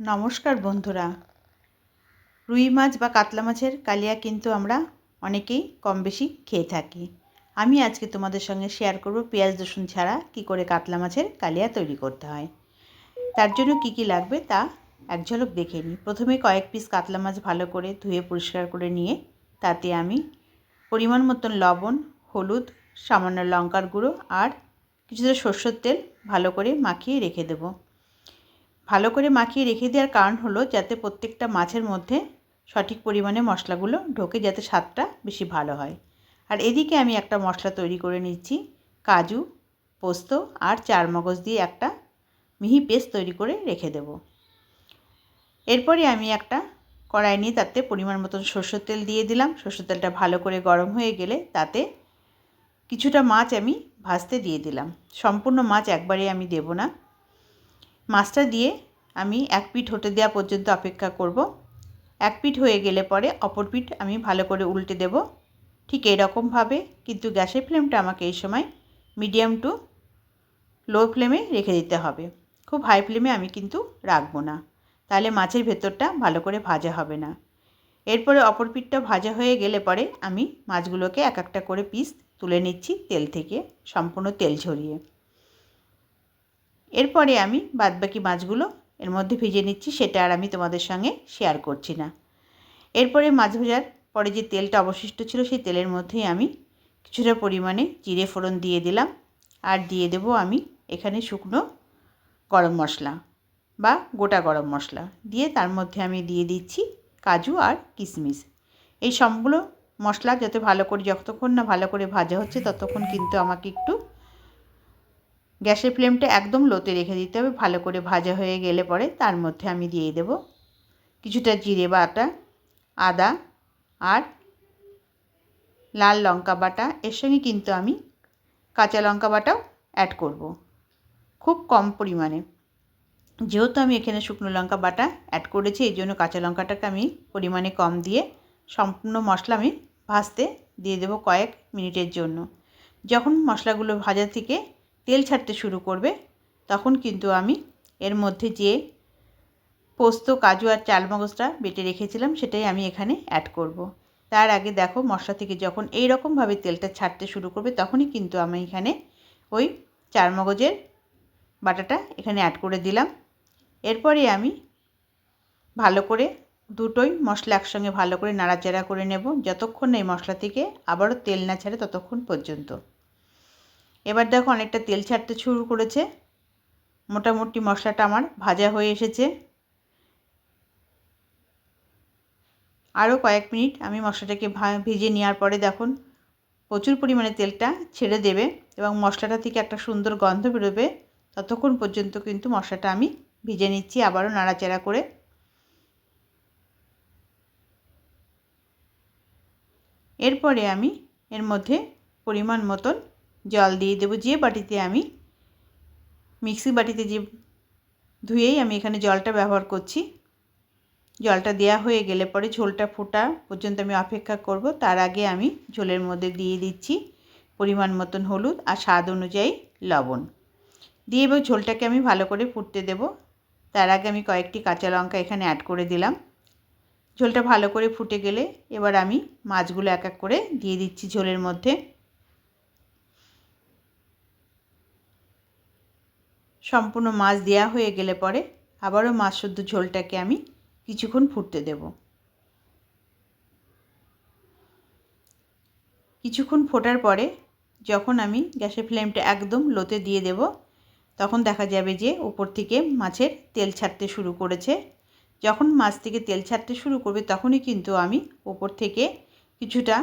নমস্কার বন্ধুরা। রুই মাছ বা কাতলা মাছের কালিয়া কিন্তু আমরা অনেকেই কম বেশি খেয়ে থাকি। আমি আজকে তোমাদের সঙ্গে শেয়ার করব পেঁয়াজ রসুন ছাড়া কি করে কাতলা মাছের কালিয়া তৈরি করতে হয়। তার জন্য কি কি লাগবে তা এক ঝলক দেখে নিই। প্রথমে কয়েক পিস কাতলা মাছ ভালো করে ধুয়ে পরিষ্কার করে নিয়ে তাতে আমি পরিমাণ মতন লবণ, হলুদ, সামান্য লঙ্কার গুঁড়ো আর কিছুটা সর্ষের তেল ভালো করে মাখিয়ে রেখে দেবো। ভালো করে মাখিয়ে রেখে দেওয়ার কারণ হলো যাতে প্রত্যেকটা মাছের মধ্যে সঠিক পরিমাণে মশলাগুলো ঢোকে, যাতে স্বাদটা বেশি ভালো হয়। আর এদিকে আমি একটা মশলা তৈরি করে নিচ্ছি, কাজু, পোস্ত আর চার মগজ দিয়ে একটা মিহি পেস্ট তৈরি করে রেখে দেব। এরপরে আমি একটা কড়াই নিয়ে তাতে পরিমাণ মতন সর্ষের তেল দিয়ে দিলাম। সর্ষের তেলটা ভালো করে গরম হয়ে গেলে তাতে কিছুটা মাছ আমি ভাজতে দিয়ে দিলাম। সম্পূর্ণ মাছ একবারে আমি দেব না। মাছটা দিয়ে আমি এক পিঠ হতে দেওয়া পর্যন্ত অপেক্ষা করব। এক পিঠ হয়ে গেলে পরে অপর পিঠ আমি ভালো করে উল্টে দেব। ঠিক এরকমভাবে কিন্তু গ্যাসের ফ্লেমটা আমাকে এই সময় মিডিয়াম টু লো ফ্লেমে রেখে দিতে হবে। খুব হাই ফ্লেমে আমি কিন্তু রাখব না। তাহলে মাছের ভেতরটা ভালো করে ভাজা হবে না। এরপরে অপর পিঠটা ভাজা হয়ে গেলে পরে আমি মাছগুলোকে এক একটা করে পিস তুলে নিচ্ছি তেল থেকে সম্পূর্ণ তেল ঝরিয়ে। এরপরে আমি বাদবাকি মাছগুলো এর মধ্যে ভেজে নিচ্ছি, সেটা আর আমি তোমাদের সঙ্গে শেয়ার করছি না। এরপরে মাছ ভাজার পরে যে তেলটা অবশিষ্ট ছিল, সেই তেলের মধ্যেই আমি কিছুটা পরিমাণে জিরে ফোড়ন দিয়ে দিলাম। আর দিয়ে দেব আমি এখানে শুকনো গরম মশলা বা গোটা গরম মশলা। দিয়ে তার মধ্যে আমি দিয়ে দিচ্ছি কাজু আর কিশমিশ। এই সবগুলো মশলা যাতে ভালো করে, যতক্ষণ না ভালো করে ভাজা হচ্ছে, ততক্ষণ কিন্তু আমাকে একটু গ্যাসের ফ্লেমটা একদম লোতে রেখে দিতে হবে, ভালো করে ভাজা হয়ে গেলে পরে তার মধ্যে আমি দিয়ে দেব কিছুটা জিরে বাটা, আদা আর লাল লঙ্কা বাটা। এর সঙ্গে কিন্তু আমি কাঁচা লঙ্কা বাটাও অ্যাড করব, খুব কম পরিমাণে। যেহেতু আমি এখানে শুকনো লঙ্কা বাটা অ্যাড করেছি, এই জন্য কাঁচা লঙ্কাটাকে আমি পরিমাণে কম দিয়ে সম্পূর্ণ মশলা আমি ভাজতে দিয়ে দেবো কয়েক মিনিটের জন্য। যখন মশলাগুলো ভাজা থেকে তেল ছাড়তে শুরু করবে, তখন কিন্তু আমি এর মধ্যে যে পোস্ত, কাজু আর চালমগজটা বেটে রেখেছিলাম, সেটাই আমি এখানে অ্যাড করব। তার আগে দেখো, মশলা থেকে যখন এই রকমভাবে তেলটা ছাড়তে শুরু করবে, তখনই কিন্তু আমি এখানে ওই চারমগজের বাটাটা এখানে অ্যাড করে দিলাম এরপরে আমি ভালো করে দুটোই মশলা একসঙ্গে ভালো করে নাড়াচাড়া করে নেব, যতক্ষণ এই মশলা থেকে আবারও তেল না ছাড়ে ততক্ষণ পর্যন্ত এবার দেখো অনেকটা তেল ছাড়তে শুরু করেছে। মোটামুটি মশলাটা আমার ভাজা হয়ে এসেছে। আরও কয়েক মিনিট আমি মশলাটাকে ভেজে নেওয়ার পরে দেখুন, প্রচুর পরিমাণে তেলটা ছেড়ে দেবে এবং মশলাটা থেকে একটা সুন্দর গন্ধ বেরোবে। ততক্ষণ পর্যন্ত কিন্তু মশলাটা আমি ভিজে নিচ্ছি আবারও নাড়াচাড়া করে। এরপরে আমি এর মধ্যে পরিমাণ মতন জল দিয়ে দেবো, যে বাটিতে আমি মিক্সি বাটিতে যে ধুয়েই আমি এখানে জলটা ব্যবহার করছি। জলটা দেয়া হয়ে গেলে পরে ঝোলটা ফোটা পর্যন্ত আমি অপেক্ষা করব। তার আগে আমি ঝোলের মধ্যে দিয়ে দিচ্ছি পরিমাণ মতন হলুদ আর স্বাদ অনুযায়ী লবণ। দিয়ে এবার ঝোলটাকে আমি ভালো করে ফুটতে দেব। তার আগে আমি কয়েকটি কাঁচা লঙ্কা এখানে অ্যাড করে দিলাম। ঝোলটা ভালো করে ফুটে গেলে এবার আমি মাছগুলো এক এক করে দিয়ে দিচ্ছি ঝোলের মধ্যে। সম্পূর্ণ মাছ দেওয়া হয়ে গেলে পরে আবারও মাছ শুদ্ধ ঝোলটাকে আমি কিছুক্ষণ ফুটতে দেব কিছুক্ষণ ফোটার পরে যখন আমি গ্যাসের ফ্লেমটা একদম লোতে দিয়ে দেব, তখন দেখা যাবে যে উপর থেকে মাছের তেল ছাড়তে শুরু করেছে যখন মাছ থেকে তেল ছাড়তে শুরু করবে, তখনই কিন্তু আমি ওপর থেকে কিছুটা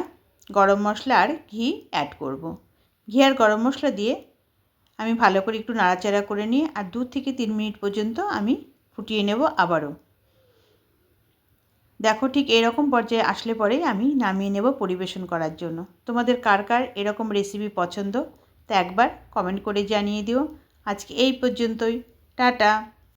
গরম মশলা আর ঘি অ্যাড করব। ঘি আর গরম মশলা দিয়ে আমি ভালো করে একটু নাড়াচাড়া করে নিয়ে আর দু থেকে তিন মিনিট পর্যন্ত আমি ফুটিয়ে নেব আবারও। দেখো ঠিক এরকম পর্যায়ে আসলে পরেই আমি নামিয়ে নেব পরিবেশন করার জন্য। তোমাদের কার কার এরকম রেসিপি পছন্দ তা একবার কমেন্ট করে জানিয়ে দিও। আজকে এই পর্যন্তই। টাটা!